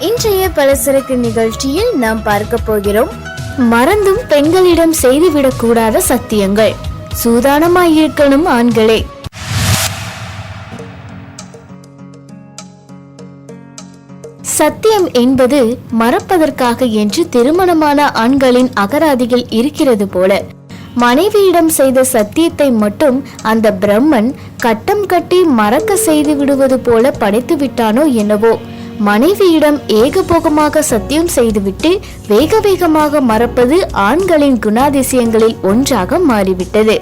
இன்றைய பலசரக்கு நிகழ்ச்சியில் நாம் பார்க்க போகிறோம். மறந்தும் பெண்களிடம் செய்துவிடக் கூடாத சத்தியங்கள். சூதானமாயிருக்கணும் ஆண்களே. சத்தியம் என்பது மறப்பதற்காக என்று திருமணமான ஆண்களின் அகராதிகள் இருக்கிறது போல. மனைவியிடம் செய்த சத்தியத்தை மட்டும் அந்த பிரம்மன் கட்டம் கட்டி மறக்க செய்து விடுவது போல படைத்து விட்டானோ என்னவோ. மனைவியிடம் ஏகபோகமாக சத்தியம் செய்துவிட்டு வேக வேகமாக மறப்பது ஆண்களின் குணாதிசயங்களில் ஒன்றாக மாறிவிட்டது.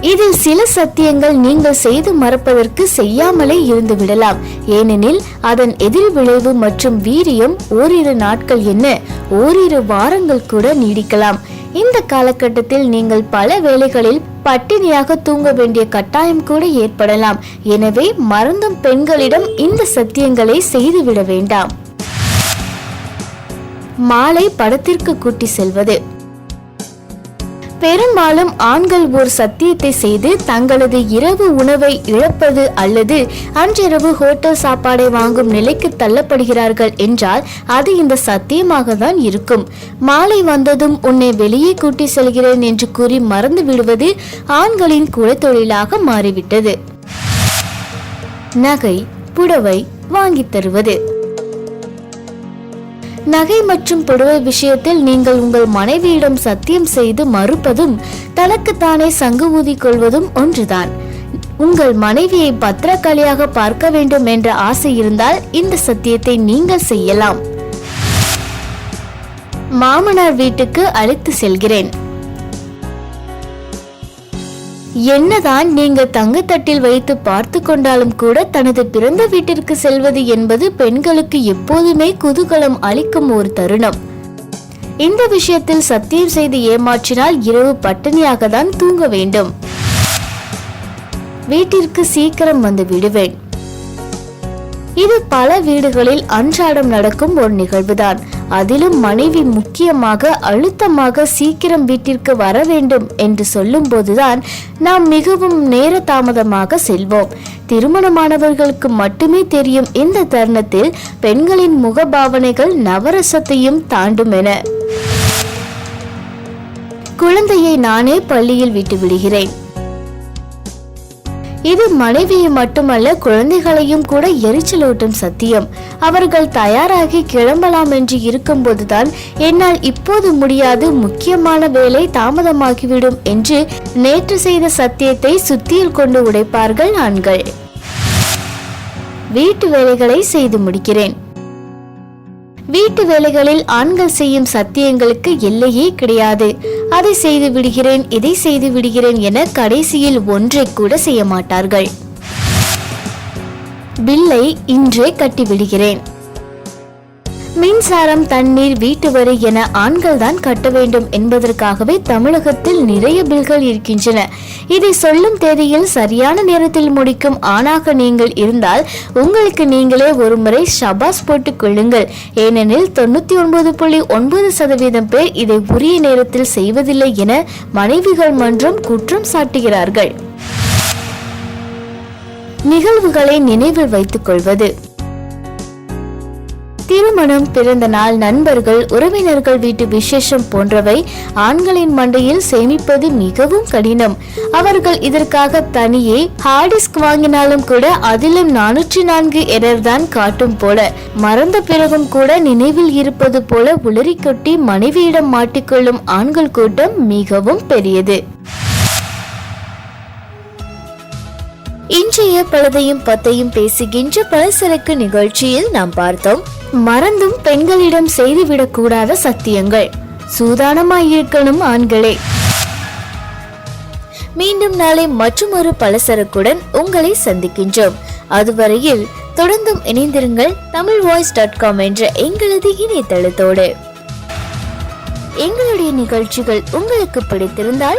இதில் சில சத்தியங்கள் நீங்கள் செய்து மறப்பதற்கு செய்யாமலே இருந்து விடலாம் ஏனெனில் அதன் எதிர் விளைவு மற்றும் வீரியம் ஓரிரு நாட்கள் என்ன ஓரிரு வாரங்கள் கூட நீடிக்கலாம். இந்த காலகட்டத்தில் நீங்கள் பல வேலைகளில் பட்டினியாக தூங்க வேண்டிய கட்டாயம் கூட ஏற்படலாம். எனவே மறந்தும் பெண்களிடம் இந்த சத்தியங்களை செய்துவிட வேண்டாம். மாலை படத்திற்கு கூட்டி செல்வது. பெரும்பாலும் ஆண்கள் ஒரு சத்தியத்தை செய்து தங்களது இரவு உணவை இழப்பது அல்லது அன்றிரவு ஹோட்டல் சாப்பாடை வாங்கும் நிலைக்கு தள்ளப்படுகிறார்கள் என்றால் அது இந்த சத்தியமாக தான் இருக்கும். மாலை வந்ததும் உன்னை வெளியே கூட்டி செல்கிறேன் என்று கூறி மறந்து விடுவது ஆண்களின் குலத்தொழிலாக மாறிவிட்டது. நகை புடவை வாங்கித் தருவது. நகை மற்றும் புடவை விஷயத்தில் நீங்கள் உங்கள் மனைவியிடம் சத்தியம் செய்து மறுப்பதும் தனக்குத்தானே சங்கு ஊதி கொள்வதும் ஒன்றுதான். உங்கள் மனைவியை பத்திரக்காளியாக பார்க்க வேண்டும் என்ற ஆசை இருந்தால் இந்த சத்தியத்தை நீங்கள் செய்யலாம். மாமனார் வீட்டுக்கு அழைத்து செல்கிறேன். என்னதான் நீங்க தங்கத்தட்டில் வைத்து பார்த்து கொண்டாலும் கூட தனது பிறந்த வீட்டிற்கு செல்வது என்பது பெண்களுக்கு எப்போதுமே குதூகலம் அளிக்கும் ஒரு தருணம். இந்த விஷயத்தில் சத்தியம் செய்து ஏமாற்றினால் இரவு பட்டினியாக தான் தூங்க வேண்டும். வீட்டிற்கு சீக்கிரம் வந்து விடுவேன். இது பல வீடுகளில் அன்றாடம் நடக்கும் ஒரு நிகழ்வுதான். அதிலும் மனைவி முக்கியமாக அழுத்தமாக சீக்கிரம் வீட்டிற்கு வர வேண்டும் என்று சொல்லும் போதுதான் நாம் மிகவும் நேர தாமதமாக செல்வோம். திருமணமானவர்களுக்கு மட்டுமே தெரியும் இந்த தருணத்தில் பெண்களின் முகபாவனைகள் நவரசத்தையும் தாண்டும் என குழந்தையை நானே பள்ளியில் விட்டு விடுகிறேன். இது மனைவியை மட்டுமல்ல குழந்தைகளையும் கூட எரிச்சலூட்டும் சத்தியம். அவர்கள் தயாராகி கிளம்பலாம் என்று இருக்கும்போதுதான் என்னால் இப்போது முடியாது முக்கியமான வேலை தாமதமாகிவிடும் என்று நேற்று செய்த சத்தியத்தை சுத்தியில் கொண்டு உடைப்பார்கள் ஆண்கள். வீட்டு வேலைகளை செய்து முடிக்கிறேன். வீட்டு வேலைகளில் ஆண்கள் செய்யும் சத்தியங்களுக்கு எல்லையே கிடையாது. அதை செய்து விடுகிறேன் இதை செய்து விடுகிறேன் என கடைசியில் ஒன்றை கூட செய்ய மாட்டார்கள். பில்லை இன்றே கட்டி விடுகிறேன் மின்சாரம் தண்ணீர் வீட்டு வரி என ஆண்கள் தான் கட்ட வேண்டும் என்பதற்காகவே தமிழகத்தில் நிறைய பில்கள் இருக்கின்றன. இதை சொல்லும் தேதியில் சரியான நேரத்தில் முடிக்கும் ஆணாக நீங்கள் இருந்தால் உங்களுக்கு நீங்களே ஒரு முறை ஷபாஸ் போட்டுக் கொள்ளுங்கள். ஏனெனில் தொண்ணூத்தி ஒன்பது புள்ளி ஒன்பது சதவீதம் பேர் இதை உரிய நேரத்தில் செய்வதில்லை என மனைவிகள் மன்றம் குற்றம் சாட்டுகிறார்கள். நிகழ்வுகளை நினைவில் வைத்துக் கொள்வது. திருமணம் பிறந்த நாள் நண்பர்கள் உறவினர்கள் வீட்டு விசேஷம் போன்றவை ஆண்களின் மண்டையில் சேமிப்பது மிகவும் கடினம். அவர்கள் இதற்காக தனியே ஹார்டிஸ்க் வாங்கினாலும் கூட அதிலும் நானூற்றி நான்கு எரர் தான் காட்டும் போல. மறந்த பிறகும் கூட நினைவில் இருப்பது போல உளறி கொட்டி மனைவியிடம் மாட்டிக்கொள்ளும் ஆண்கள் கூட்டம் மிகவும் பெரியது. இன்றைய பழதையும் பத்தையும் பேசுகின்ற பலசரக்கு நிகழ்ச்சியில் நாம் பார்த்தோம். மறந்தும் பெண்களிடம் செய்துவிடக் கூடாத சத்தியங்கள். சூதானமாயிருக்கணும் ஆண்களே. மீண்டும் நாளை மற்றொரு பலசரக்குடன் உங்களை சந்திக்கின்றோம். அதுவரையில் தொடர்ந்தும் இணைந்திருங்கள் தமிழ் வாய்ஸ் டாட் காம் என்ற எங்களது இணையதளத்தோடு. எங்களுடைய நிகழ்ச்சிகள் உங்களுக்கு பிடித்திருந்தால்